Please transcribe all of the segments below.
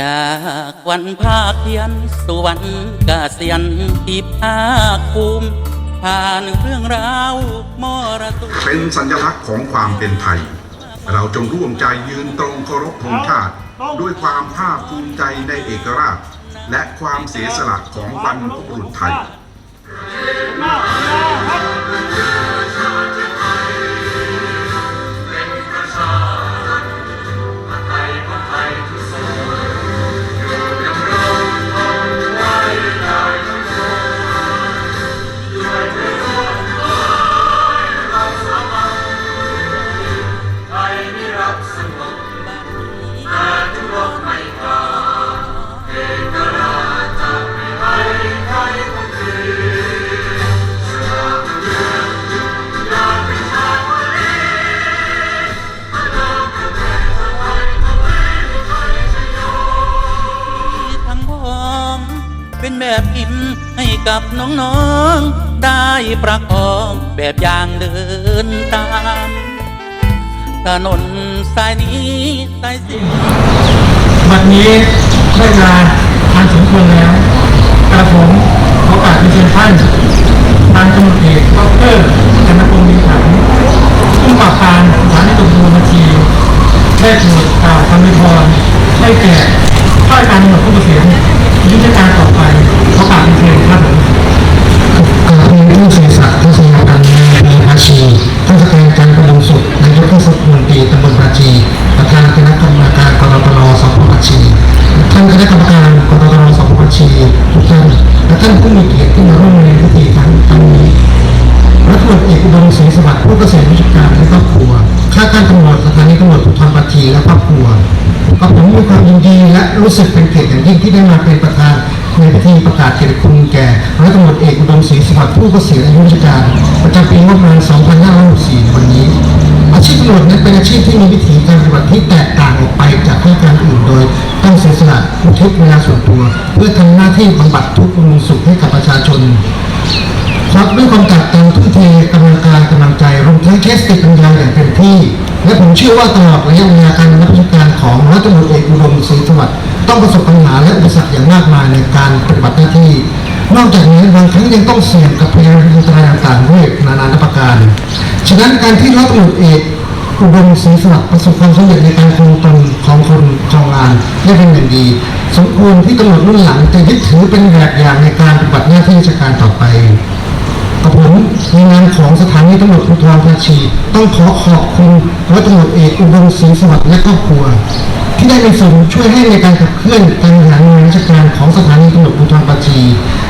จากวันภาคเพียนสู่วันกาเสียนที่ภาคภูมิผ่านเรื่องราวมรสุมเป็นสัญลักษณ์ของความเป็นไทย เราจงร่วมใจยืนตรงเคารพธงชาติ ด้วยความภาคภูมิใจในเอกราช และความเสียสละของบรรพบุรุษไทย เป็นแบบพิมพ์ให้กับน้องๆ ได้ประคองแบบอย่างเดินตาม ถนนสายนี้สายสีวันนี้ได้เวลาทานสมควรแล้วกระผมขอโอกาสเชิญท่านทางตำรวจเอกดอกเตอรธนพงศ์ดินขันผู้กำกับการสถานีตำรวจบัญชีได้โปรดกล่าวคำวยพรให้แก่ข้าราชการตำรวจผู้ การกรตรสพชีทุกท่านและท่านผู้มีเกียรติที่มาร่วมในพิธีครั้งนี้รัฐมนตรีเอกอุดมศรีสวัสดิ์ผู้เกษตรวิชาการและครอบครัวข้าการตำรวจสถานีตำรวจภูธรปัตชีและครอบครัวกับผมมีความยินดีและรู้สึกเป็นเกียรติอย่างยิ่งที่ได้มาเป็นประธานในพิธีประกาศเกียรติคุณแก่รัฐมนตรีเอกอุดมศรีสวัสดิ์ผู้เกษียณอายุราชการ ประจำปีงบประมาณ 2564 วันนี้ อาชีพตำรวจนั้นเป็นอาชีพที่มีวิถีการปฏิบัติที่แตกต่างออกไปจากข้าราชการอื่นโดยต้องเสียสละอุทิศเวลาส่วนตัว เพื่อทำหน้าที่บำบัดทุกข์บำรุงสุขให้กับประชาชนครับด้วยความตัดตังทุ่มเทกำลังกายกำลังใจรวมทั้งเคสติปัญญาอย่างเต็มที่ และผมเชื่อว่าตลอดระยะเวลาการรับราชการของรัฐมนตรีเอกอุดมศรีสวัสดิ์ต้องประสบปัญหาและอุปสรรคอย่างมากมายในการปฏิบัติหน้าที่ นอกจากนี้บางครั้งยังต้องเสี่ยงกับพยานอันตรายต่างๆด้วยนานาประการ ฉะนั้นการที่รัฐมนตรีเอกอุดมศรีสวัสดิ์ประสบความสำเร็จในการคงตนของคนครองงานได้เป็นอย่างดี สมควรที่ตำรวจรุ่นหลังจะยึดถือเป็นแบบอย่างในการปฏิบัติหน้าที่ราชการต่อไปกับผมในนามของสถานีตำรวจภูธรภาชีต้องขอขอบคุณร้อยตำรวจเอกอุดมศรีสวัสดิ์และครอบครัว ที่ได้มีส่วนช่วยให้ในการขับเคลื่อนการบริหารงานราชการของสถานีตำรวจภูธร คี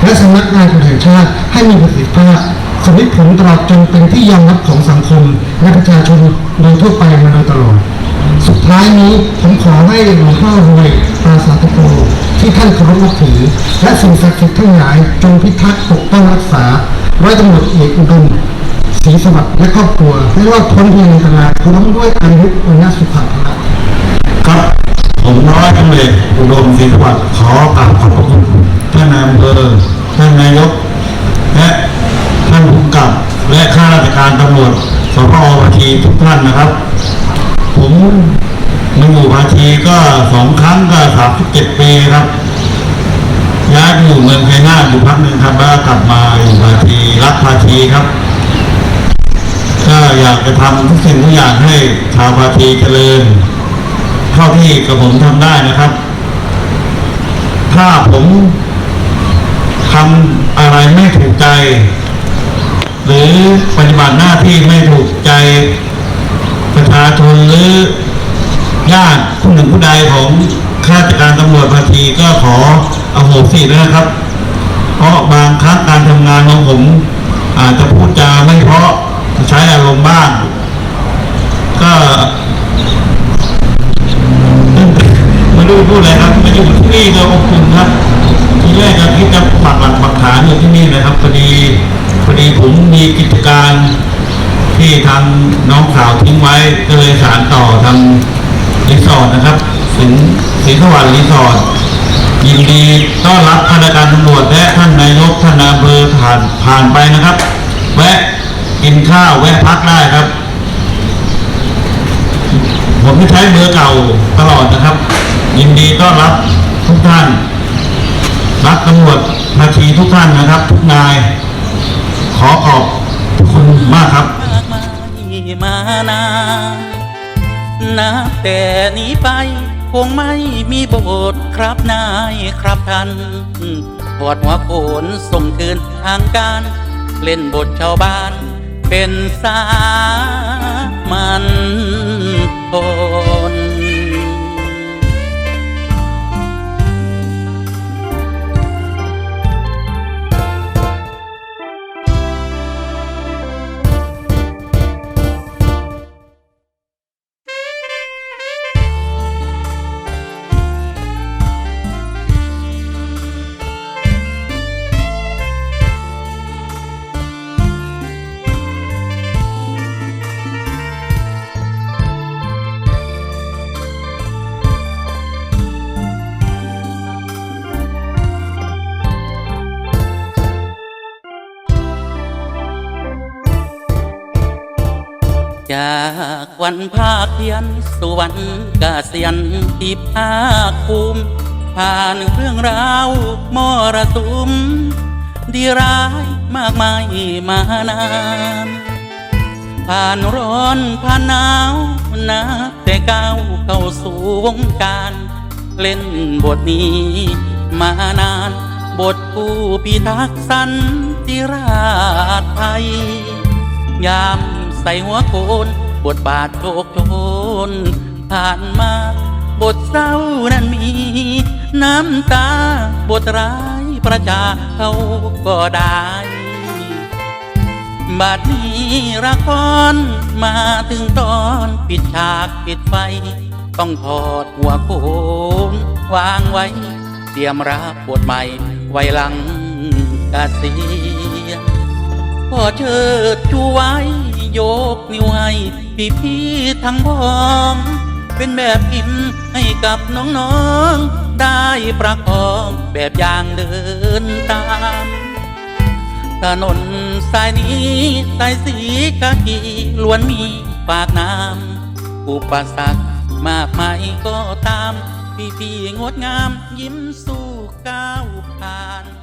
และสำนักงานตำรวจแห่งชาติให้มีประสิทธิภาพสำเร็จผลตลอดจนเป็นที่ยอมรับของสังคม และประชาชนโดยทั่วไปมาโดยตลอด สุดท้ายนี้ผมขอให้หลวงพ่อรวยปราสาทโกที่ท่านเคารพนับถือ และสิ่งศักดิ์สิทธิ์ทั้งหลายจงพิทักษ์ปกป้องรักษาร้อยตำรวจเอกอุดมศรีสวัสดิ์และครอบครัวให้รอดพ้นเพียงอันตรายพร้อมด้วยอายุวันสุขภาพครับผมร้อยตำรวจอุดมศรีสวัสดิ์ขอกราบขอบพระคุณ อยู่เมืองไชยนาทอยู่พักหนึ่งครับแล้วกลับมาอยู่ภาชีรักภาชีครับก็อยากจะทำทุกสิ่งทุกอย่างให้ชาวภาชีเจริญเท่าที่กับผมทำได้นะครับ ถ้าผมทำอะไรไม่ถูกใจ หรือปฏิบัติหน้าที่ไม่ถูกใจประชาชนหรือญาติผู้หนึ่งผู้ใดของ ข้าราชการตำรวจภาทีก็ขออโหสิด้วยนะครับ เพราะบางครั้งการทำงานของผม อาจจะพูดจาไม่เพราะใช้อารมณ์บ้าง ก็ไม่รู้พูดอะไรครับมาอยู่ที่นี่ก็อบอุ่นครับทีแรกก็คิดจะปักหลักปักฐานอยู่ที่นี่นะครับพอดีพอดีผมมีกิจการที่ทางน้องสาวทิ้งไว้ก็เลยสารต่อทำรีสอร์ทนะครับ สินสินสวัสดิ์รีสอร์ทยินดีต้อนรับข้าราชการตำรวจและท่านนายกท่านอำเภอผ่านผ่านไปนะครับ แวะกินข้าวแวะพักได้ครับ ผมที่ใช้เบอร์เก่าตลอดนะครับ ยินดีต้อนรับทุกท่าน รักตำรวจภาคีทุกท่านนะครับ ทุกนาย ขอขอบคุณมากครับมากมายมานานนับแต่นี้ไป งไม่มีบทครับนายครับท่านปวดหัวโขนส่งคืนทางการ เล่นบทชาวบ้าน เป็นสามันทน จากวันภาคเพียนสู่วันกาเสียนที่ภาคภูมิผ่านเรื่องราวมรสุม ดีร้ายมากมายมานานผ่านร้อนผ่านหนาวนับแต่ก้าวเข้าสู่วงการ เล่นบทนี้มานาน บทผู้พิทักษ์สันติราชไทย ยาม ใส่หัวโคนบทบาทโชคโชนผ่านมา บทเศร้านั้นมี น้ำตา บทร้ายประจาเขาก็ได้บัดนี้ละครมาถึงตอนปิดฉากปิดไฟ ต้องถอดหัวโคนวางไว้ เตรียมรับบทใหม่ ไว้หลังกาเสียณขอเชิดชูไว้ ยกนิ้วให้พี่พี่ทั้งพ้อง เป็นแบบอินให้กับน้องๆ ได้ประคองแบบอย่างเดินตามถนนสายนี้สายสีกากีล้วนมีปากน้ำอุปสรรคมากมายก็ตาม พี่พี่งดงามยิ้มสู้ก้าวผ่าน